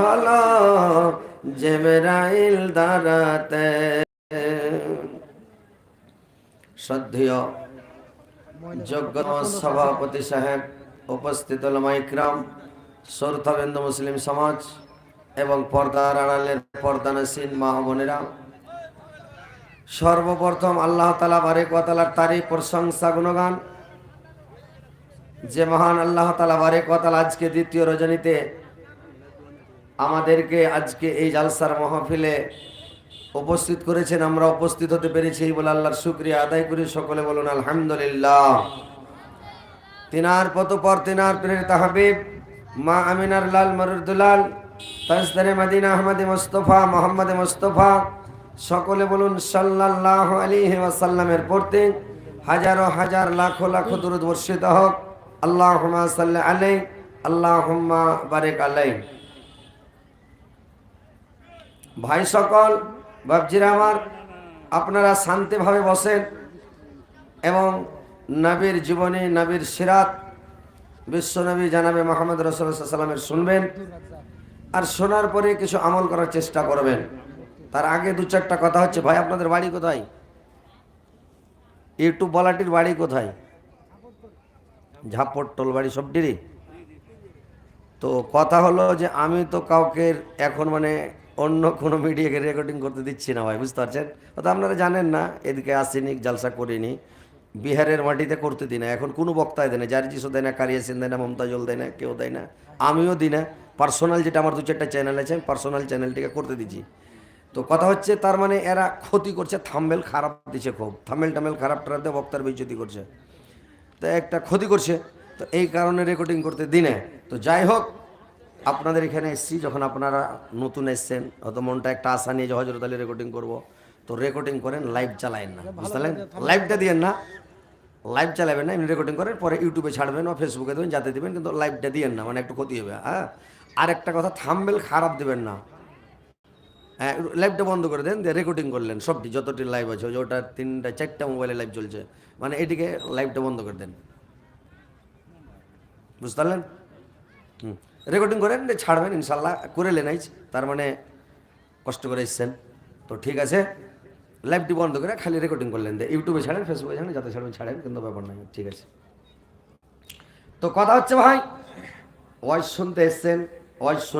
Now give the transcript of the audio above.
হলো জেমেরাইল দাঁড়াতে। শ্রদ্ধেয় যোগ্য সভাপতি সাহেব, উপস্থিত ইকরাম সৌরথাবেন্দ্র মুসলিম সমাজ এবং পর্দার আড়ালের পর্দানাসীন মা বোনেরা। সর্বপ্রথম আল্লাহ তালা বারেক ওয়াতালার তারিফ, প্রশংসা, গুণগান। যে মহান আল্লাহ তালা বারেক ওয়াতালা আজকে দ্বিতীয় রজনীতে আমাদেরকে আজকে এই জালসার মহফিলে উপস্থিত করেছেন, আমরা উপস্থিত হতে পেরেছি এই বলে আল্লাহর শুক্রিয়া আদায় করি। সকলে বলুন, আলহামদুলিল্লাহ। তিনার পর তিনার প্রেরিত হাবিব, মা আমিনার লাল মরুদ্দুলাল তাজদারে মদিনা আহমদে মোস্তফা, মোহাম্মদে মোস্তফা, সকলে বলুন সাল্লাহ আলিহি ওয়াসাল্লামের পড়তে হাজারো হাজার লাখো লাখো দূরদ বর্ষিত হোক। আল্লাহ সাল্লাহ আলাই আল্লাহ বারেক আলাই ভাই সকল বাবজিরা আমার, আপনারা শান্তিভাবে বসেন এবং নবীর জীবনী, নবীর সিরাত বিশ্বনবী জানাবে মোহাম্মদ রসুলামের শুনবেন আর শোনার পরে কিছু আমল করার চেষ্টা করবেন। তার আগে দু চারটা কথা হচ্ছে, ভাই আপনাদের বাড়ি কোথায়? ইউটিউব বলাটির বাড়ি কোথায়? ঝাপট্টল বাড়ি সবটিরই? তো কথা হলো যে আমি তো কাউকে এখন মানে অন্য কোনো মিডিয়াকে রেকর্ডিং করতে দিচ্ছি না ভাই, বুঝতে পারছেন? তো আপনারা জানেন না, এদিকে আসিনি জালসা করিনি। বিহারের মাটিতে করতে দিই না। এখন কোনো বক্তায় দেয় না, জারিজিসও দেয় না কারিয়াসিন দেয় না, মমতাজল দেয় না, কেউ দেয় না। আমিও দিই না। পার্সোনাল যেটা আমার দু চারটা চ্যানেল আছে, আমি পার্সোনাল চ্যানেলটিকে করতে দিচ্ছি। তো কথা হচ্ছে, তার মানে এরা ক্ষতি করছে থাম্বেল খারাপ দিচ্ছে খুব। থাম্বেল টামেল খারাপ টারাপ টারাতে বক্তার বেজ্জতি করছে। তো একটা ক্ষতি করছে, তো এই কারণে রেকর্ডিং করতে দিনে তো যাই হোক আপনাদের এখানে এসছি যখন আপনারা নতুন এসছেন, হয়তো মনটা একটা আশা নিয়ে যে হজরত আলী রেকর্ডিং করব। তো রেকর্ডিং করেন লাইভ চালায়েন না। বুঝতে পারলেন? লাইভটা দিয়েন না। লাইভ চালাবেন না, এমনি রেকর্ডিং করেন, পরে ইউটিউবে ছাড়বেন বা ফেসবুকে দেবেন, যাতে দেবেন, কিন্তু লাইভটা দিয়েন না মানে একটু ক্ষতি হবে। হ্যাঁ? আর একটা কথা থামবেল খারাপ দেবেন না। হ্যাঁ লাইভটা বন্ধ করে দেন, দিয়ে রেকর্ডিং করলেন সবটি, যতটি লাইভ আছে, ওটা তিনটা, চারটা মোবাইলে লাইভ চলছে। মানে এটিকে লাইভটা বন্ধ করে দেন। বুঝতে পারলেন? রেকর্ডিং করেন ছাড়বেন, ইনশাল্লাহ করে লেন আইজ তার মানে কষ্ট করে এসছেন। তো ঠিক আছে, লাইভটি বন্ধ করে খালি রেকর্ডিং করলেন। দে ইউটিউবে ছাড়েন ফেসবুকে ছাড়েন, যাতে ছাড়বেন, ছাড়েন, কিন্তু ব্যাপার নাই ঠিক আছে। তো কথা হচ্ছে ভাই ওয়াইজ শুনতে এসছেন ওয়াইজ শুনে